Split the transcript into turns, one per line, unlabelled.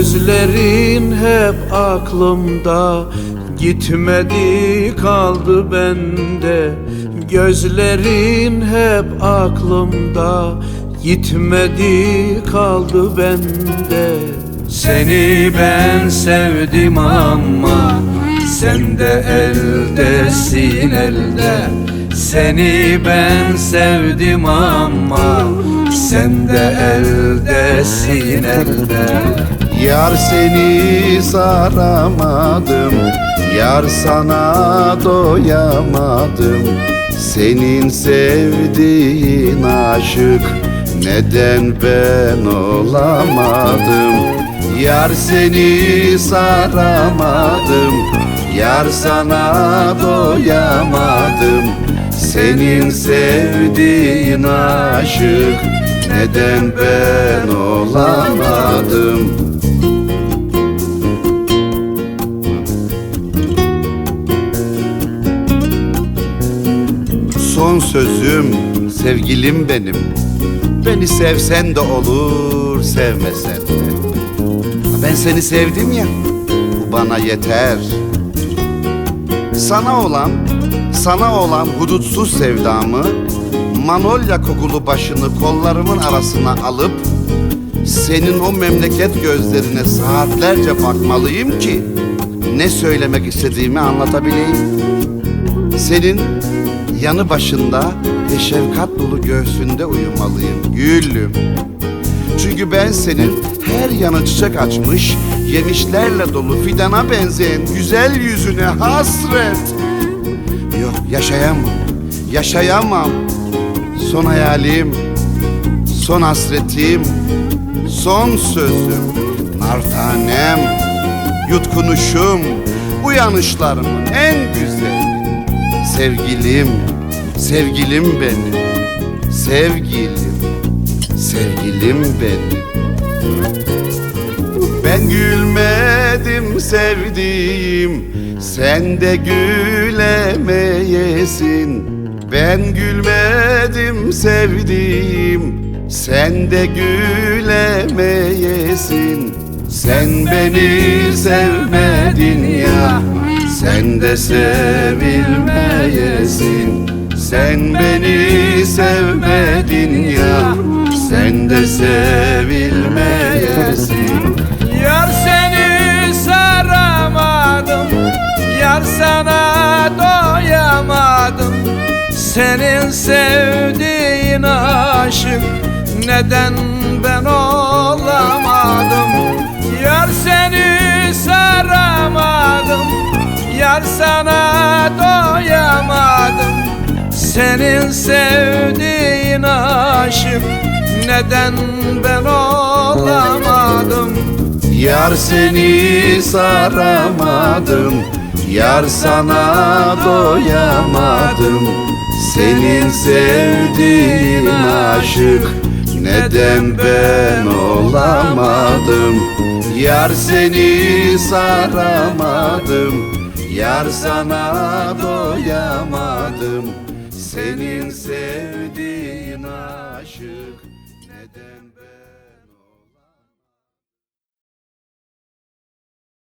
Gözlerin hep aklımda. Gitmedi kaldı bende. Gözlerin hep aklımda. Gitmedi kaldı bende. Seni ben sevdim ama Sen de eldesin elde. Seni ben sevdim ama Sen de eldesin elde
Yar seni saramadım Yar sana doyamadım. Senin sevdiğin aşık Neden ben olamadım? Yar seni saramadım Yar sana doyamadım. Senin sevdiğin aşık Neden ben olamadım Son sözüm sevgilim benim. Beni sevsen de olur sevmesen de. Ben seni sevdim ya bu bana yeter. Sana olan, sana olan hudutsuz sevdamı Manolya kokulu başını kollarımın arasına alıp Senin o memleket gözlerine saatlerce bakmalıyım ki Ne söylemek istediğimi anlatabileyim. Senin yanı başında ve şefkat dolu göğsünde uyumalıyım gülüm. Çünkü ben senin her yanı çiçek açmış, yemişlerle dolu fidana benzeyen güzel yüzüne hasret. Yok yaşayamam, yaşayamam. Son hayalim, son hasretim, son sözüm, nar tanem, yutkunuşum, uyanışlarımın en güzeli. Sevgilim, sevgilim benim, sevgilim, sevgilim benim. Ben gülmedim sevdiğim, sen de gülemeyesin. Ben gülmedim sevdiğim, sen de gülemeyesin. Sen beni sevmedin ya, sen de sevilmeyesin. Sen beni sevmedin ya, sen de sevilmeyesin.
Yar seni saramadım Yar sana doyamadım Senin sevdiğin aşık Neden ben olamadım Senin sevdiğin aşık. Neden ben olamadım?
Yar seni saramadım. Yar sana doyamadım. Senin sevdiğin aşık. Neden ben olamadım? Yar seni saramadım. Yar sana doyamadım Senin sevdiğin aşık Neden ben